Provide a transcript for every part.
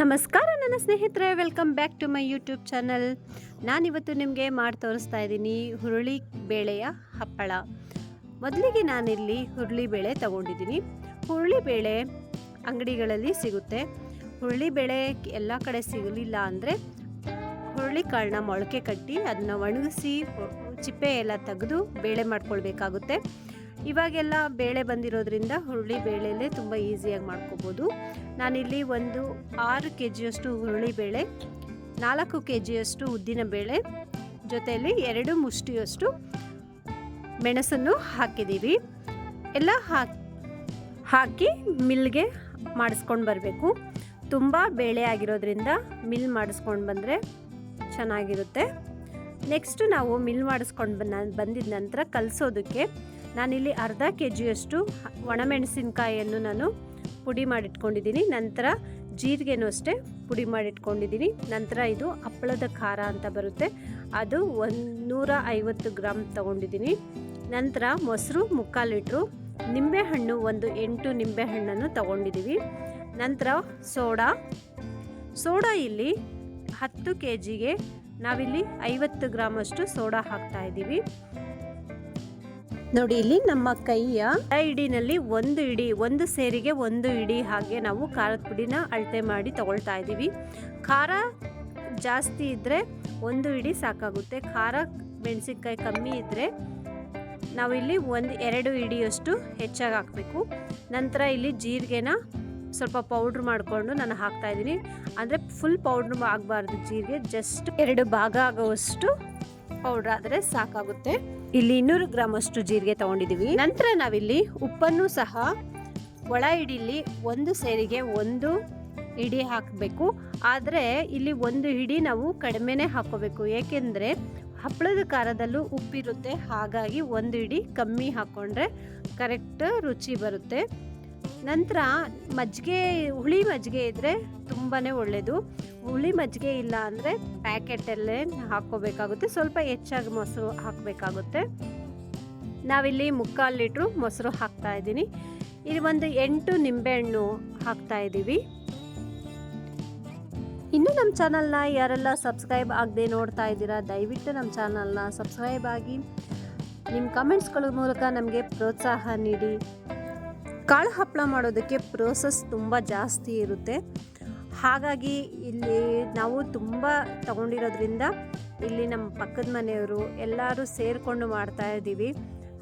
ನಮಸ್ಕಾರ, ನನ್ನ ಸ್ನೇಹಿತರೆ. Welcome back to my YouTube channel ನಾನಿವತ್ತು ನಿಮಗೆ ಮಾಡಿ ತೋರಿಸ್ತಾ ಇದ್ದೀನಿ ಹುರುಳಿ ಬೇಳೆಯ ಹಪ್ಪಳ. ಮೊದಲಿಗೆ ನಾನಿಲ್ಲಿ ಹುರುಳಿ ಬೇಳೆ ತಗೊಂಡಿದ್ದೀನಿ. ಹುರುಳಿ ಬೇಳೆ ಅಂಗಡಿಗಳಲ್ಲಿ ಸಿಗುತ್ತೆ. ಹುರುಳಿ ಬೇಳೆ ಎಲ್ಲ ಕಡೆ ಸಿಗಲಿಲ್ಲ ಅಂದರೆ ಹುರುಳಿ ಕಾಳನ್ನ ಮೊಳಕೆ ಕಟ್ಟಿ ಅದನ್ನ ಒಣಗಿಸಿ ಚಿಪ್ಪೆ ಎಲ್ಲ ತೆಗೆದು ಬೇಳೆ ಮಾಡ್ಕೊಳ್ಬೇಕಾಗುತ್ತೆ. ಇವಾಗೆಲ್ಲ ಬೇಳೆ ಬಂದಿರೋದ್ರಿಂದ ಹುರುಳಿ ಬೇಳೆಲೇ ತುಂಬ ಈಸಿಯಾಗಿ ಮಾಡ್ಕೋಬೋದು. ನಾನಿಲ್ಲಿ ಒಂದು ಆರು ಕೆ ಜಿಯಷ್ಟು ಹುರುಳಿ ಬೇಳೆ, ನಾಲ್ಕು ಕೆ ಜಿಯಷ್ಟು ಉದ್ದಿನ ಬೇಳೆ, ಜೊತೆಯಲ್ಲಿ ಎರಡು ಮುಷ್ಟಿಯಷ್ಟು ಮೆಣಸನ್ನು ಹಾಕಿದ್ದೀವಿ. ಎಲ್ಲ ಹಾಕಿ ಹಾಕಿ ಮಿಲ್ಗೆ ಮಾಡಿಸ್ಕೊಂಡು ಬರಬೇಕು. ತುಂಬ ಬೇಳೆ ಆಗಿರೋದ್ರಿಂದ ಮಿಲ್ ಮಾಡಿಸ್ಕೊಂಡು ಬಂದರೆ ಚೆನ್ನಾಗಿರುತ್ತೆ. ನೆಕ್ಸ್ಟು ನಾವು ಮಿಲ್ ಮಾಡಿಸ್ಕೊಂಡು ಬಂದ, ಬಂದಿದ ನಂತರ ಕಲಿಸೋದಕ್ಕೆ ನಾನಿಲ್ಲಿ ಅರ್ಧ ಕೆ ಜಿಯಷ್ಟು ಒಣಮೆಣಸಿನಕಾಯಿಯನ್ನು ನಾನು ಪುಡಿ ಮಾಡಿಟ್ಕೊಂಡಿದ್ದೀನಿ. ನಂತರ ಜೀರಿಗೆನೂ ಅಷ್ಟೇ ಪುಡಿ ಮಾಡಿಟ್ಕೊಂಡಿದ್ದೀನಿ. ನಂತರ ಇದು ಹಪ್ಪಳದ ಖಾರ ಅಂತ ಬರುತ್ತೆ. ಅದು ಒಂದು ನೂರ ಐವತ್ತು ಗ್ರಾಮ್ ತಗೊಂಡಿದ್ದೀನಿ. ನಂತರ ಮೊಸರು ಮುಕ್ಕಾಲು ಲೀಟ್ರು, ನಿಂಬೆಹಣ್ಣು ಒಂದು ಎಂಟು ನಿಂಬೆಹಣ್ಣನ್ನು ತಗೊಂಡಿದ್ದೀವಿ. ನಂತರ ಸೋಡಾ. ಸೋಡಾ ಇಲ್ಲಿ ಹತ್ತು ಕೆ ಜಿಗೆ ನಾವಿಲ್ಲಿ ಐವತ್ತು ಗ್ರಾಮಷ್ಟು ಸೋಡಾ ಹಾಕ್ತಾ ಇದ್ದೀವಿ. ನೋಡಿ, ಇಲ್ಲಿ ನಮ್ಮ ಕೈಯ ಇಡಿನಲ್ಲಿ ಒಂದು ಇಡಿ, ಒಂದು ಸೇರಿಗೆ ಒಂದು ಇಡಿ ಹಾಗೆ ನಾವು ಖಾರದ ಪುಡಿನ ಅಳತೆ ಮಾಡಿ ತಗೊಳ್ತಾ ಇದ್ದೀವಿ. ಖಾರ ಜಾಸ್ತಿ ಇದ್ದರೆ ಒಂದು ಇಡಿ ಸಾಕಾಗುತ್ತೆ. ಖಾರ ಮೆಣಸಿನ್ಕಾಯಿ ಕಮ್ಮಿ ಇದ್ದರೆ ನಾವಿಲ್ಲಿ ಒಂದು, ಎರಡು ಇಡಿಯಷ್ಟು ಹೆಚ್ಚಾಗಿ ಹಾಕಬೇಕು. ನಂತರ ಇಲ್ಲಿ ಜೀರಿಗೆನ ಸ್ವಲ್ಪ ಪೌಡ್ರ್ ಮಾಡಿಕೊಂಡು ನಾನು ಹಾಕ್ತಾ ಇದ್ದೀನಿ. ಅಂದರೆ ಫುಲ್ ಪೌಡ್ರ್ ಆಗಬಾರ್ದು ಜೀರಿಗೆ ಜಸ್ಟ್ ಎರಡು ಭಾಗ ಆಗುವಷ್ಟು ಪೌಡ್ರ್ ಆದರೆ ಸಾಕಾಗುತ್ತೆ. ಇಲ್ಲಿ ಇನ್ನೂರು ಗ್ರಾಮ್ ಅಷ್ಟು ಜೀರಿಗೆ ತಗೊಂಡಿದ್ದೀವಿ ನಂತರ ನಾವಿಲ್ಲಿ ಉಪ್ಪನ್ನು ಸಹ ಒಳ ಹಿಡಿಲಿ ಒಂದು ಸೇರಿಗೆ ಒಂದು ಇಡಿ ಹಾಕಬೇಕು. ಆದರೆ ಇಲ್ಲಿ ಒಂದು ಇಡಿ ನಾವು ಕಡಿಮೆನೇ ಹಾಕೋಬೇಕು. ಏಕೆಂದರೆ ಹಪ್ಪಳದ ಖಾರದಲ್ಲೂ ಉಪ್ಪಿರುತ್ತೆ. ಹಾಗಾಗಿ ಒಂದು ಇಡಿ ಕಮ್ಮಿ ಹಾಕ್ಕೊಂಡ್ರೆ ಕರೆಕ್ಟ್ ರುಚಿ ಬರುತ್ತೆ. ನಂತರ ಮಜ್ಜಿಗೆ, ಹುಳಿ ಮಜ್ಜಿಗೆ ಇದ್ದರೆ ತುಂಬಾ ಒಳ್ಳೆಯದು ಹುಳಿ ಮಜ್ಜಿಗೆ ಇಲ್ಲ ಅಂದರೆ ಪ್ಯಾಕೆಟಲ್ಲೇ ಹಾಕ್ಕೋಬೇಕಾಗುತ್ತೆ. ಸ್ವಲ್ಪ ಹೆಚ್ಚಾಗಿ ಮೊಸರು ಹಾಕಬೇಕಾಗುತ್ತೆ. ನಾವಿಲ್ಲಿ ಮುಕ್ಕಾಲು ಲೀಟ್ರು ಮೊಸರು ಹಾಕ್ತಾ ಇದ್ದೀನಿ. ಇಲ್ಲಿ ಒಂದು ಎಂಟು ನಿಂಬೆಹಣ್ಣು ಹಾಕ್ತಾ ಇದ್ದೀವಿ. ಇನ್ನೂ ನಮ್ಮ ಚಾನಲ್ನ ಯಾರೆಲ್ಲ ಸಬ್ಸ್ಕ್ರೈಬ್ ಆಗದೆ ನೋಡ್ತಾ ಇದ್ದೀರಾ, ದಯವಿಟ್ಟು ನಮ್ಮ ಚಾನಲ್ನ ಸಬ್ಸ್ಕ್ರೈಬ್ ಆಗಿ. ನಿಮ್ಮ ಕಮೆಂಟ್ಸ್ಗಳ ಮೂಲಕ ನಮಗೆ ಪ್ರೋತ್ಸಾಹ ನೀಡಿ. ಕಾಳು ಹಪ್ಪಳ ಮಾಡೋದಕ್ಕೆ ಪ್ರೋಸೆಸ್ ತುಂಬ ಜಾಸ್ತಿ ಇರುತ್ತೆ. ಹಾಗಾಗಿ ಇಲ್ಲಿ ನಾವು ತುಂಬ ತಗೊಂಡಿರೋದ್ರಿಂದ ಇಲ್ಲಿ ನಮ್ಮ ಪಕ್ಕದ ಮನೆಯವರು ಎಲ್ಲರೂ ಸೇರಿಕೊಂಡು ಮಾಡ್ತಾ ಇದ್ದೀವಿ.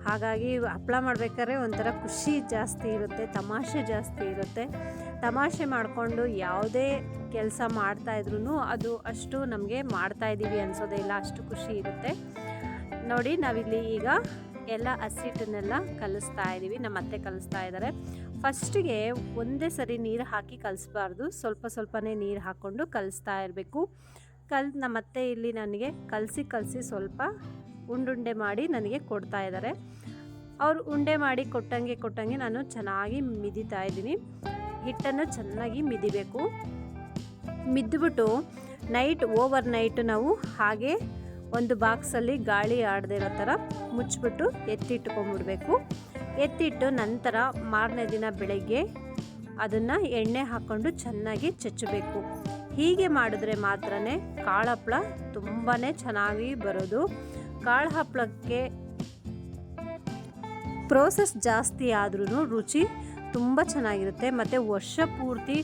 ಹಾಗಾಗಿ ಹಪ್ಪಳ ಮಾಡ್ಬೇಕಾದ್ರೆ ಒಂಥರ ಖುಷಿ ಜಾಸ್ತಿ ಇರುತ್ತೆ, ತಮಾಷೆ ಜಾಸ್ತಿ ಇರುತ್ತೆ. ತಮಾಷೆ ಮಾಡಿಕೊಂಡು ಯಾವುದೇ ಕೆಲಸ ಮಾಡ್ತಾ ಇದ್ರೂ ಅದು ಅಷ್ಟು ನಮಗೆ ಮಾಡ್ತಾ ಇದ್ದೀವಿ ಅನ್ಸೋದೇ ಇಲ್ಲ, ಅಷ್ಟು ಖುಷಿ ಇರುತ್ತೆ. ನೋಡಿ ನಾವಿಲ್ಲಿ ಈಗ ಎಲ್ಲ ಹಸಿಟ್ಟನ್ನೆಲ್ಲ ಕಲಿಸ್ತಾ ಇದ್ದೀವಿ, ನಮ್ಮ ಅತ್ತೆ ಕಲಿಸ್ತಾ ಇದ್ದಾರೆ. ಫಸ್ಟಿಗೆ ಒಂದೇ ಸರಿ ನೀರು ಹಾಕಿ ಕಲಿಸ್ಬಾರ್ದು. ಸ್ವಲ್ಪ ಸ್ವಲ್ಪನೇ ನೀರು ಹಾಕ್ಕೊಂಡು ಕಲಿಸ್ತಾ ಇರಬೇಕು. ಕಲ್, ನಮ್ಮ ಅತ್ತೆ ಇಲ್ಲಿ ನನಗೆ ಕಲಸಿ ಕಲಸಿ ಸ್ವಲ್ಪ ಉಂಡುಂಡೆ ಮಾಡಿ ನನಗೆ ಕೊಡ್ತಾ ಇದ್ದಾರೆ. ಅವರು ಉಂಡೆ ಮಾಡಿ ಕೊಟ್ಟಂಗೆ ಕೊಟ್ಟಂಗೆ ನಾನು ಚೆನ್ನಾಗಿ ಮಿದಿತಾ ಇದ್ದೀನಿ. ಹಿಟ್ಟನ್ನು ಚೆನ್ನಾಗಿ ಮಿದಿಬೇಕು. ಮಿದ್ದುಬಿಟ್ಟು ನೈಟ್, ಓವರ್ ನೈಟ್ ನಾವು ಹಾಗೆ ಒಂದು ಬಾಕ್ಸಲ್ಲಿ ಗಾಳಿ ಆಡದೇ ಇರೋ ಥರ ಮುಚ್ಚಿಬಿಟ್ಟು ಎತ್ತಿಟ್ಕೊಂಡ್ಬಿಡ್ಬೇಕು ಎತ್ತಿಟ್ಟು ನಂತರ ಮಾರನೇ ದಿನ ಬೆಳಗ್ಗೆ ಅದನ್ನು ಎಣ್ಣೆ ಹಾಕ್ಕೊಂಡು ಚೆನ್ನಾಗಿ ಚಚ್ಚಬೇಕು. ಹೀಗೆ ಮಾಡಿದ್ರೆ ಮಾತ್ರ ಕಾಳು ಹಪ್ಪಳ ತುಂಬಾ ಚೆನ್ನಾಗಿ ಬರೋದು. ಕಾಳು ಹಪ್ಪಳಕ್ಕೆ ಪ್ರೋಸೆಸ್ ಜಾಸ್ತಿ ಆದ್ರೂ ರುಚಿ ತುಂಬ ಚೆನ್ನಾಗಿರುತ್ತೆ. ಮತ್ತು ವರ್ಷ ಪೂರ್ತಿ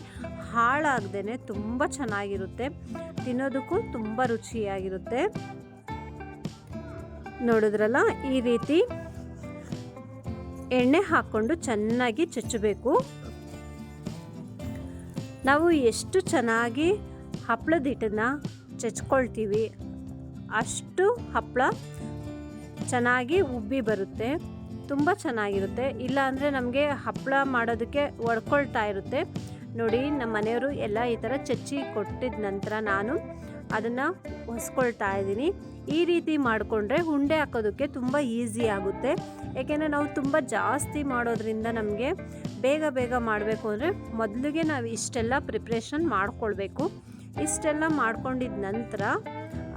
ಹಾಳಾಗ್ದೇ ತುಂಬ ಚೆನ್ನಾಗಿರುತ್ತೆ. ತಿನ್ನೋದಕ್ಕೂ ತುಂಬ ರುಚಿಯಾಗಿರುತ್ತೆ. ನೋಡಿದ್ರಲ್ಲ, ಈ ರೀತಿ ಎಣ್ಣೆ ಹಾಕ್ಕೊಂಡು ಚೆನ್ನಾಗಿ ಚಚ್ಚಬೇಕು. ನಾವು ಎಷ್ಟು ಚೆನ್ನಾಗಿ ಹಪ್ಪಳದ ಹಿಟ್ಟನ್ನ ಚಚ್ಕೊಳ್ತೀವಿ, ಅಷ್ಟು ಹಪ್ಪಳ ಚೆನ್ನಾಗಿ ಉಬ್ಬಿ ಬರುತ್ತೆ, ತುಂಬ ಚೆನ್ನಾಗಿರುತ್ತೆ. ಇಲ್ಲ ಅಂದರೆ ನಮಗೆ ಹಪ್ಪಳ ಮಾಡೋದಕ್ಕೆ ಒಡ್ಕೊಳ್ತಾ ಇರುತ್ತೆ. ನೋಡಿ, ನಮ್ಮ ಮನೆಯವರು ಎಲ್ಲ ಈ ಥರ ಚಚ್ಚಿ ಕೊಟ್ಟಿದ ನಂತರ ನಾನು ಅದನ್ನು ಹೊಸ್ಕೊಳ್ತಾ ಇದ್ದೀನಿ. ಈ ರೀತಿ ಮಾಡಿಕೊಂಡ್ರೆ ಉಂಡೆ ಹಾಕೋದಕ್ಕೆ ತುಂಬ ಈಸಿ ಆಗುತ್ತೆ. ಏಕೆಂದರೆ ನಾವು ತುಂಬ ಜಾಸ್ತಿ ಮಾಡೋದ್ರಿಂದ ನಮಗೆ ಬೇಗ ಬೇಗ ಮಾಡಬೇಕು ಅಂದರೆ ಮೊದಲಿಗೆ ನಾವು ಇಷ್ಟೆಲ್ಲ ಪ್ರಿಪ್ರೇಷನ್ ಮಾಡಿಕೊಳ್ಬೇಕು. ಇಷ್ಟೆಲ್ಲ ಮಾಡ್ಕೊಂಡಿದ ನಂತರ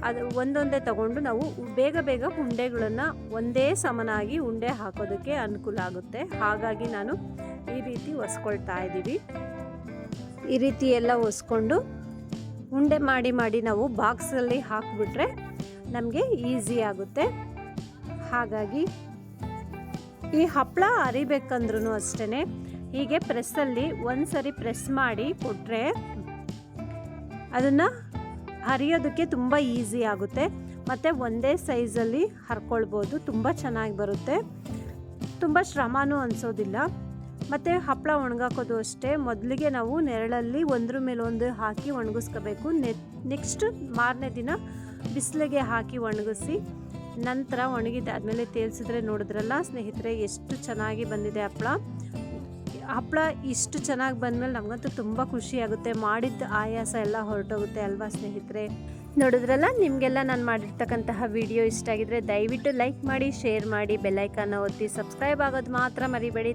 ಅದು ಒಂದೊಂದೇ ತಗೊಂಡು ನಾವು ಬೇಗ ಬೇಗ ಉಂಡೆಗಳನ್ನು ಒಂದೇ ಸಮನಾಗಿ ಉಂಡೆ ಹಾಕೋದಕ್ಕೆ ಅನುಕೂಲ ಆಗುತ್ತೆ. ಹಾಗಾಗಿ ನಾನು ಈ ರೀತಿ ಹೊಸ್ಕೊಳ್ತಾ ಇದ್ದೀವಿ. ಈ ರೀತಿ ಎಲ್ಲ ಒಸ್ಕೊಂಡು ಉಂಡೆ ಮಾಡಿ ಮಾಡಿ ನಾವು ಬಾಕ್ಸಲ್ಲಿ ಹಾಕಿಬಿಟ್ರೆ ನಮಗೆ ಈಸಿ ಆಗುತ್ತೆ. ಹಾಗಾಗಿ ಈ ಹಪ್ಪಳ ಅರಿಬೇಕಂದ್ರೂ ಅಷ್ಟೇ ಹೀಗೆ ಪ್ರೆಸ್ಸಲ್ಲಿ ಒಂದು ಸರಿ ಪ್ರೆಸ್ ಮಾಡಿ ಕೊಟ್ಟರೆ ಅದನ್ನು ಹರಿಯೋದಕ್ಕೆ ತುಂಬ ಈಸಿ ಆಗುತ್ತೆ. ಮತ್ತು ಒಂದೇ ಸೈಜಲ್ಲಿ ಹರ್ಕೊಳ್ಬೋದು. ತುಂಬ ಚೆನ್ನಾಗಿ ಬರುತ್ತೆ. ತುಂಬ ಶ್ರಮನೂ ಅನಿಸೋದಿಲ್ಲ. ಮತ್ತು ಹಪ್ಪಳ ಒಣಗಾಕೋದು ಅಷ್ಟೇ. ಮೊದಲಿಗೆ ನಾವು ನೆರಳಲ್ಲಿ ಒಂದ್ರ ಮೇಲೆ ಒಂದು ಹಾಕಿ ಒಣಗಿಸ್ಕೋಬೇಕು. ನೆ ನೆಕ್ಸ್ಟ್ ಮಾರನೇ ದಿನ ಬಿಸಿಲಿಗೆ ಹಾಕಿ ಒಣಗಿಸಿ ನಂತರ ಒಣಗಿದಾದ್ಮೇಲೆ ತೇಲ್ಸಿದ್ರೆ ನೋಡಿದ್ರಲ್ಲ ಸ್ನೇಹಿತರೆ ಎಷ್ಟು ಚೆನ್ನಾಗಿ ಬಂದಿದೆ ಹಪ್ಪಳ ಹಪ್ಪಳ ಇಷ್ಟು ಚೆನ್ನಾಗಿ ಬಂದಮೇಲೆ ನಮಗಂತೂ ತುಂಬ ಖುಷಿ ಆಗುತ್ತೆ. ಮಾಡಿದ್ದ ಆಯಾಸ ಎಲ್ಲ ಹೊರಟೋಗುತ್ತೆ ಅಲ್ವಾ ಸ್ನೇಹಿತರೆ? ನೋಡಿದ್ರಲ್ಲ? ನಿಮಗೆಲ್ಲ ನಾನು ಮಾಡಿರ್ತಕ್ಕಂತಹ ವಿಡಿಯೋ ಇಷ್ಟ ಆಗಿದ್ರೆ ದಯವಿಟ್ಟು ಲೈಕ್ ಮಾಡಿ, ಶೇರ್ ಮಾಡಿ ಬೆಲ್ಲೈಕನ್ನ ಒತ್ತಿ ಸಬ್ಸ್ಕ್ರೈಬ್ ಆಗೋದು ಮಾತ್ರ ಮರಿಬೇಡಿ.